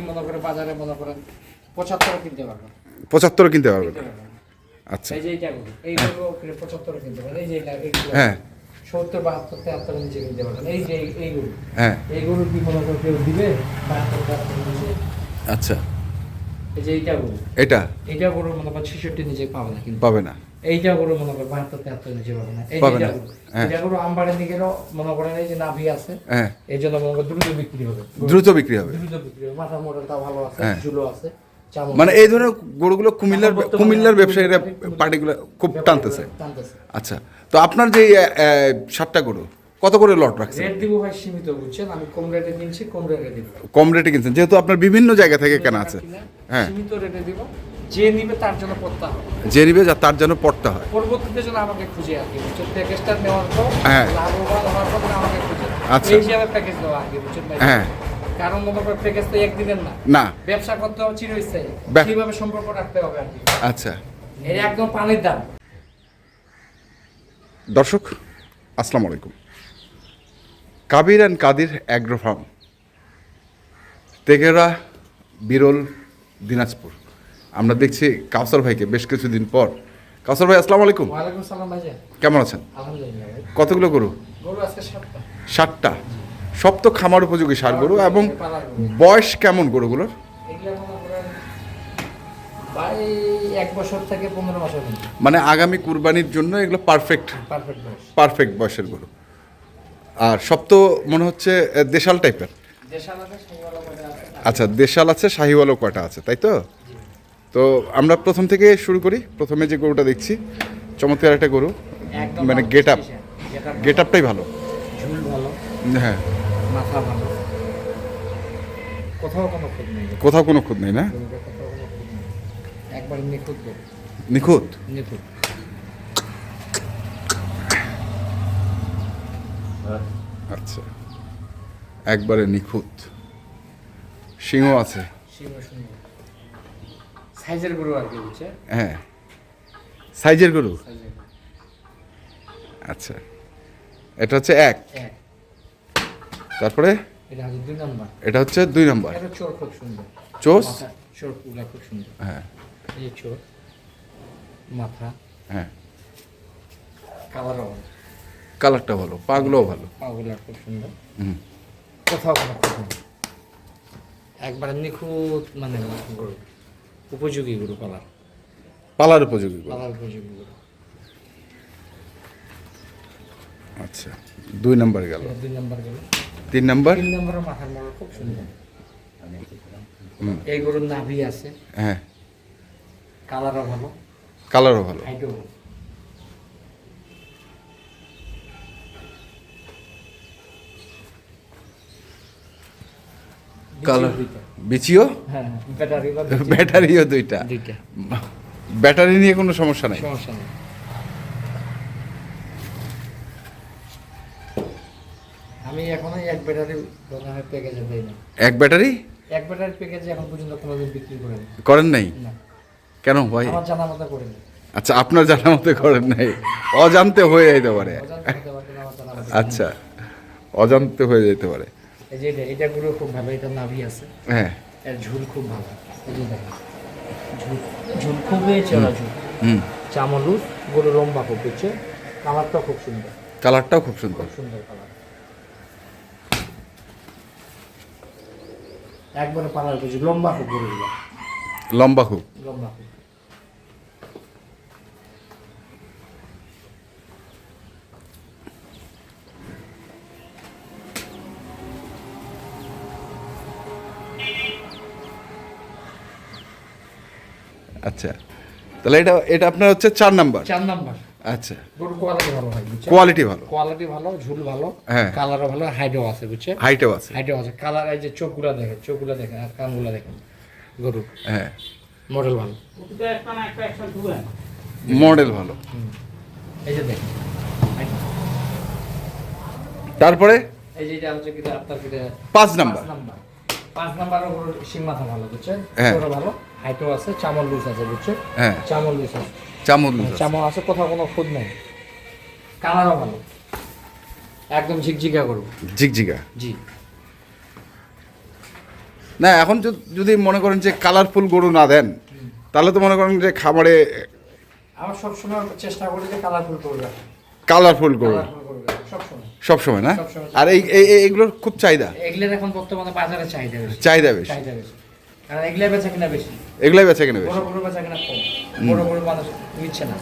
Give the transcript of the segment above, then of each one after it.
মনে করে বাজারে মনে করেন পঁচাত্তর কিনতে পারবেন পঁচাত্তর কিনতে পারবেন আচ্ছা। এই যে এই পঁচাত্তর কিনতে পারবেন এই যে হ্যাঁ। সত্তর বাহাত্তর তেহাত্তর নিচে কিনতে পারবেন। এই যে এই- এই গরু হ্যাঁ কি মনে করে কেউ দিবে? বাহাত্তর তেহাত্তর আচ্ছা। এই যে এইটা গরু। এটা? গরু মনে করেন ছেষট্টি নিচে পাবে না কিন্তু। পাবে না। এইটা গরু মনে করেন বাহাত্তর তেহাত্তর নিচে পাবে না। এই যে। গরু। হ্যাঁ। এইটা আমবাড়ি নিয়ে গেলেও মনে করেন এই যে নাভি আছে হ্যাঁ। এই জন্য মনে করেন দ্রুত বিক্রি হবে। দ্রুত বিক্রি হবে। দ্রুত বিক্রি হবে। মাথা মোটরটা ভালো আছে হ্যাঁ। ঝুলো আছে মানে এই ধরনের গরুগুলো কুমিল্লার কুমিল্লার ব্যবসায়ীরা পার্টিগুলো খুব টানতেছে। টানতেছে। আচ্ছা। তো আপনার যে সাতটা গরু কত করে লট রাখছেন? রেট দিব ভাই সীমিত বুঝছেন? আমি কম রেটে কিনছি কম রেটে দিব। কম রেটে কিনছেন যেহেতু আপনার বিভিন্ন জায়গা থেকে কেনা আছে। হ্যাঁ। সীমিত রেটে দিব। যে নিবে তার জন্য পড়তে হবে। যে নিবে যা তার যেন পড়তে হয়। পরবর্তীতে যেন আমাকে খুঁজে আর কি বুঝছেন প্যাকেজটা নেওয়ার পর হ্যাঁ। লাভবান হওয়ার পর আমাকে খুঁজে। আচ্ছা। এই হিসাবে প্যাকেজ দেওয়া আর কি বুঝছেন ভাই? হ্যাঁ। কারণ মনে করেন প্যাকেজ তো একদিনের না। না। ব্যবসা করতে হবে চিরস্থায়ী। কীভাবে সম্পর্ক রাখতে হবে আর কি? আচ্ছা। এর একদম পানির দাম। দর্শক আসসালামু আলাইকুম। Kabir and Kadir agro farm. Tegera Biral Dinajpur. আমরা দেখছি কাউসার ভাইকে বেশ কিছুদিন পর। কাউসার ভাই আসসালামু আলাইকুম। কেমন আছেন? আলহামদুলিল্লাহ কতগুলো গরু? সাতটা। ষাটটা সব তো খামার উপযোগী সার গরু এবং বয়স কেমন গরুগুলোর? মনে আগামী কুরবানির জন্য এগুলো পারফেক্ট পারফেক্ট বয়সের গরু। আর সব তো মনে হচ্ছে দেশাল টাইপের। আচ্ছা দেশাল আছে শাহিওয়ালও কয়টা আছে তাই তো? তো আমরা প্রথম থেকে শুরু করি। প্রথমে যে গরুটা দেখছি চমৎকার একটা গরু। মানে গেট আপ গেট আপটাই ভালো। হ্যাঁ। কোথাও কোনো খুঁত নেই। না? নিখুঁত? নিখুঁত। আচ্ছা। একবারে নিখুঁত। সিংহ আছে। সাইজের গরু আর কি হ্যাঁ। সাইজের গরু? আচ্ছা। এটা হচ্ছে এক। তারপরে? এটা হচ্ছে দুই নম্বর। এটা হচ্ছে দুই নম্বর। এটা খুব সুন্দর। চোস? হ্যাঁ। মাথা। হ্যাঁ। কালারটা ভালো পাগলোও ভালো। পাগুলা খুব সুন্দর। হুম। কোথাও কোনো একবারে নিখুঁত মানে গরু উপযোগী গরু পালার। পালার উপযোগী পালার উপযোগী গরু। আচ্ছা দুই নাম্বার গেল। দুই নাম্বার গরু তিন নম্বর? তিন নম্বরের মাথার মরা খুব সুন্দর। হুম। এই গরুর নাভি আছে। হ্যাঁ। কালারও ভালো। কালারও ভালো। কালার বিচিও হ্যাঁ বা ব্যাটারিও দুইটা। ব্যাটারি নিয়ে কোনো সমস্যা নাই? সমস্যা নেই। আমি এখনও এক ব্যাটারি দোকানের প্যাকেজে দিই না এক ব্যাটারি? এক প্যাকেজে এখন পর্যন্ত কোনোদিন বিক্রি করিনি করেন নাই? না। কেন? ভাই আমার জানা মতো করিনি আচ্ছা আপনার জানা মতো করেন নাই। অজান্তে হয়ে যেতে পারে। আচ্ছা অজান্তে হয়ে যেতে পারে। এই যে এটা এটা গুলো খুব ভালো এটা নাভি আছে। হ্যাঁ। এর ঝুল খুব ভালো। এই যে দেখেন ঝুল ঝুল খুবই চড়া ঝুল। হুম। চামলুস গরু লম্বা খুব বুঝছে? কালারটা খুব সুন্দর। কালারটাও খুব সুন্দর। সুন্দর কালার। একবারে পালার লম্বা খুব লম্বা খুব। লম্বা খুব। আচ্ছা। তাহলে এটা এটা আপনার হচ্ছে চার নাম্বার? চার নাম্বার। আচ্ছা। গরুর কোয়ালিটি ভালো হয় কোয়ালিটি ভালো। কোয়ালিটি ভালো ঝুল ভালো হ্যাঁ। কালারও ভালো হাইটও আছে বুঝছে হাইটেও আছে। হাইটও আছে। কালার এই যে চোখগুলা দেখেন চোখগুলা দেখেন আর কানগুলা দেখেন গরু হ্যাঁ। মডেল ভালো। মডেল ভালো। এই যে দেখেন। তারপরে? এই যে এটা হচ্ছে কিটা আপনার কিটা পাঁচ নাম্বার। পাঁচ নাম্বার। পাঁচ নাম্বারও সিং মাথা ভালো বুঝছেন? হ্যাঁ। ভালো। হাইটও আছে চামল লুজ আছে বুঝছে? হ্যাঁ। চামল লুজ আছে। চামচ চামল আছে কোথাও কোনো খুদ নেই। কালারও ভালো। একদম ঝিকঝিকা গরু। ঝিকঝিকা? জি। না এখন যদি- মনে করেন যে কালারফুল গরু না দেন তাহলে তো মনে করেন যে খামারে আমার সবসময় চেষ্টা করি যে কালারফুল করবে কালারফুল গরু। করবে সব সময় না? আর এই এই- এই- এইগুলোর খুব চাহিদা? এগুলোর এখন বর্তমানে বাজারে চাহিদা চাহিদা বেশি। চাহিদা বেশি। কারণ এগুলো বেচা কিনা বেশি। এগুলাই বেচা কেনে বেশি। বড় বড় বেচা কিনা কম। বড় বড় মানুষ নিচ্ছে না।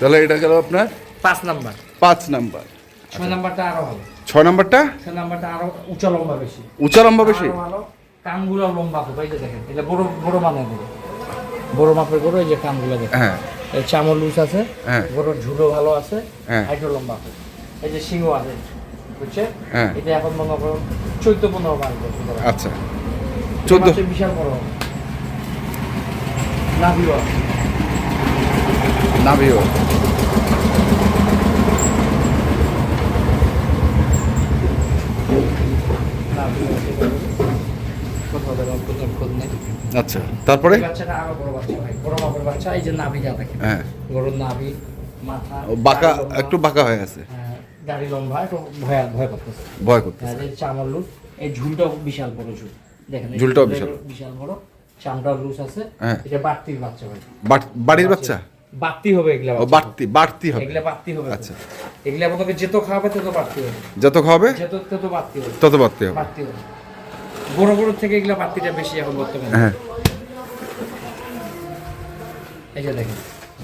তাহলে এটা গেল আপনার? পাঁচ নাম্বার। পাঁচ নাম্বার। ছয় নাম্বারটা আরও ভালো। ছয় নাম্বারটা? ছয় নাম্বারটা আরও উঁচা লম্বা বেশি। উঁচা লম্বা বেশি? ভালো। কানগুলো লম্বা হবে এই যে দেখেন এটা বড় বড় মানের গরু। বড় মাপের গরু এই যে কানগুলো দেখেন। হ্যাঁ। এই চামড় লুজ আছে হ্যাঁ। গরুর ঝুলো ভালো আছে হ্যাঁ। হাইটও লম্বা আছে। এই যে সিংহ আছে বুঝছে হ্যাঁ। এটা এখন মনে করুন চৈত্য পনেরো মাস আচ্ছা। চোদ্দ বিশাল বড় নাভিও আচ্ছা তারপরে? হ্যাঁ। বাঁকা একটু বাঁকা হয়ে আছে। হ্যাঁ, দাড়ি লম্বা ভয় ভয় করতেছে ভয় করতেছে। হ্যাঁ, চামড় লুজ এই ঝুলটা বিশাল বড় ঝুল। দেখেন ঝুলটাও বিশাল। বিশাল বড় চামড়া লুজ আছে। হ্যাঁ। এটা বাড়তির বাচ্চা ভাই। বাড়ির বাচ্চা। বাড়তি হবে এগুলা ও বাড়তি বাড়তি হবে। এগুলা বাড়তি হবে। আচ্ছা। এগুলা আপনাকে যেত খাওয়াবে তত বাড়তি হবে। যত খাওয়াবে? যেত তত বাড়তি হবে। তত বাড়তি হবে। বাড়তি হবে। বড় বড় থেকে এগুলা বাড়তিটা বেশি এখন বর্তমানে। হ্যাঁ। এই যে দেখেন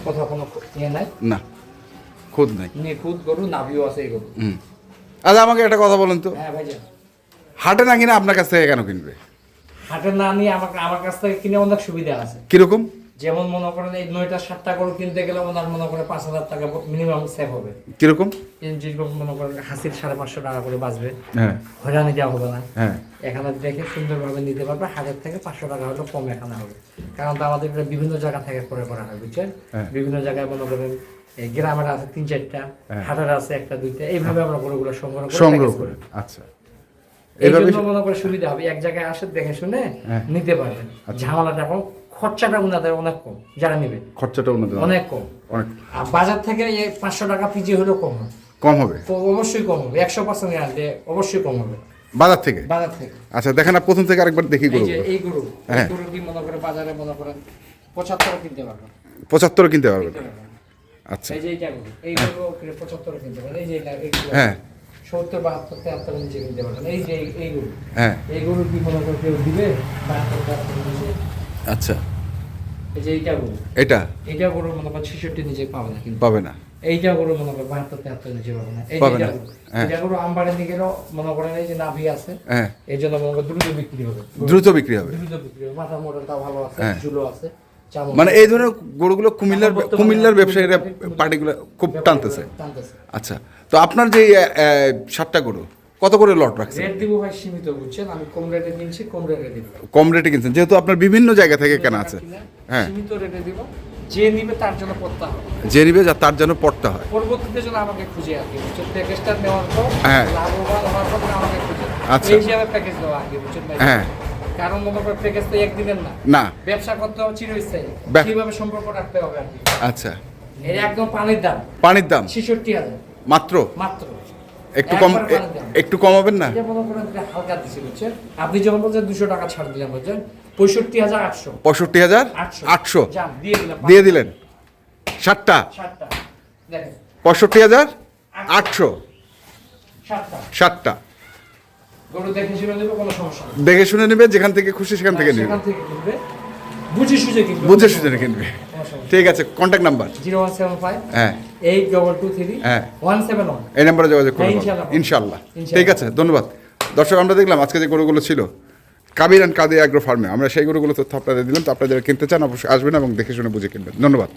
কোথাও কোনো ইয়ে নাই? না। খুদ নাই। নিখুঁত গরু নাভিও আছে এই গরু হুম। আচ্ছা আমাকে একটা কথা বলেন তো। হ্যাঁ ভাইজান। হাটে না কিনে আপনার কাছ থেকে কেন কিনবে? হাটের না নিয়ে আমার আমার কাছ থেকে কিনে অনেক সুবিধা আছে। কীরকম? যেমন মনে করেন এই নয়টা সাতটা গরু কিনতে গেলে ওনার মনে করেন পাঁচ হাজার টাকা মিনিমাম সেভ হবে। কীরকম? যেরকম মনে করেন হাসির সাড়ে পাঁচশো টাকা করে বাঁচবে। হ্যাঁ। হয়রানি দেওয়া হবে না। হ্যাঁ। এখানে দেখে সুন্দরভাবে নিতে পারবে হাজার থেকে পাঁচশো টাকা হলেও কম এখানে হবে। কারণ তো আমাদের বিভিন্ন জায়গা থেকে করে করা হয় বুঝছেন? হ্যাঁ। বিভিন্ন জায়গায় মনে করেন গ্রামের আছে তিন চারটা। হাটের আছে একটা দুইটা। এইভাবে আমরা গরুগুলো সংগ্রহ করে সংগ্রহ করে করি। আচ্ছা। এভাবে মনে করে সুবিধা হবে। এক জায়গায় আসে দেখে শুনে হ্যাঁ। নিতে পারবেন ঝামেলাটা এখন খরচাটা অনেক কম যারা নেবে। খরচাটা অনেক কম। অনেক বাজার থেকে এই পাঁচশো টাকা পিজি হলেও কম হবে। কম হবে? অবশ্যই কম হবে। একশো পার্সেন্ট গ্যারান্টি অবশ্যই কম হবে। বাজার থেকে? বাজার থেকে। আচ্ছা দেখেন না প্রথম থেকে আরেকবার দেখি গরু এই গরু হ্যাঁ। গরু কি মনে করে বাজারে মনে করেন পঁচাত্তর কিনতে পারবেন পঁচাত্তর কিনতে পারবেন আচ্ছা। এই যে এইটা গরু এই গরু পঁচাত্তর কিনতে পারবেন এই যে। হ্যাঁ। সত্তর বাহাত্তর তেহাত্তর নিচে কিনতে পারবেন এই যে এই- গরু। হ্যাঁ। এই গরু কি মনে করে কেউ দিবে? বাহাত্তর তেহাত্তর নিচে আচ্ছা। এই যে এইটা গরু। এটা? এইটা গরু মনে করেন ছেষট্টি নিচে পাবে না কিন্তু। পাবে না। এইটা গরু মনে করেন বাহাত্তর তেহাত্তর নিচে পাবে না। এই যে। গরু। হ্যাঁ। গরু আমবাড়ি দিকে মনে করেন এই যে নাভি আছে। হ্যাঁ। এই জন্য মনে করেন দ্রুত বিক্রি হবে। দ্রুত বিক্রি হবে। দ্রুত বিক্রি হবে। মাথা ভালো আছে হ্যাঁ। চুলো আছে মানে এই ধরনের গরুগুলো কুমিল্লার কুমিল্লার ব্যবসায়ীরা পার্টিগুলো খুব টানতেছে। আচ্ছা। তো আপনার যে সাতটা গরু কত করে লট রাখছেন? রেট দিব ভাই সীমিত বুঝছেন আমি কম রেটে কিনছি কম রেটে দিব। কম রেটে কিনছেন যেহেতু আপনার বিভিন্ন জায়গা থেকে কেনা আছে। হ্যাঁ। সীমিত রেটে দিব যে নিবে তার জন্য পড়তে হবে। যে নিবে যা তার জন্য পড়তে হয়। পরবর্তীতে যেন আমাকে খুঁজে আর কি বুঝছেন প্যাকেজটা নেওয়ার পর হ্যাঁ। লাভবান হওয়ার পর আমাকে খুঁজে। আচ্ছা। এই হিসাবে প্যাকেজ দেওয়া আগে বুঝছেন ভাই? হ্যাঁ। কারণ মনে করে প্যাকেজ তো একদিনের না। না। ব্যবসা করতে হবে চিরস্থায়ী। কীভাবে সম্পর্ক রাখতে হবে আর কি? আচ্ছা। এর একদম পানির দাম। পানির দাম। ছেষট্টি হাজার। মাত্র? মাত্র। একটু কম। একটু কমাবেন না? হালকা দিছি বুঝছেন? আপনি যখন বলছেন দুশো টাকা ছাড় দিলাম বুঝছেন? পঁয়ষট্টি হাজার আটশো। পঁয়ষট্টি হাজার আটশো। দিয়ে দিলেন। দেখেন। পঁয়ষট্টি হাজার আটশো। ষাটটা দেখে শুনে নেবে কোনো সমস্যা দেখে শুনে নেবে যেখান থেকে খুশি সেখান থেকে নেবে। সেখান থেকে কিনবে। বুঝে সুঝে কিনবে। বুঝে সুঝে কিনবে। ঠিক আছে contact number zero one seven five হ্যাঁ। এইট ডবল টু থ্রি হ্যাঁ। One seven one. এই নাম্বারে যোগাযোগ করুন হ্যাঁ, ইনশাল্লাহ ঠিক আছে ধন্যবাদ। দর্শক আমরা দেখলাম আজকে যে গরুগুলো ছিল কাবির অ্যান্ড কাদি অ্যাগ্রো ফার্মে আমরা সেই গরুগুলো তথ্য আপনাদের দিলাম। তো আপনারা যারা কিনতে চান অবশ্যই আসবেন এবং দেখে শুনে বুঝে কিনবেন। ধন্যবাদ।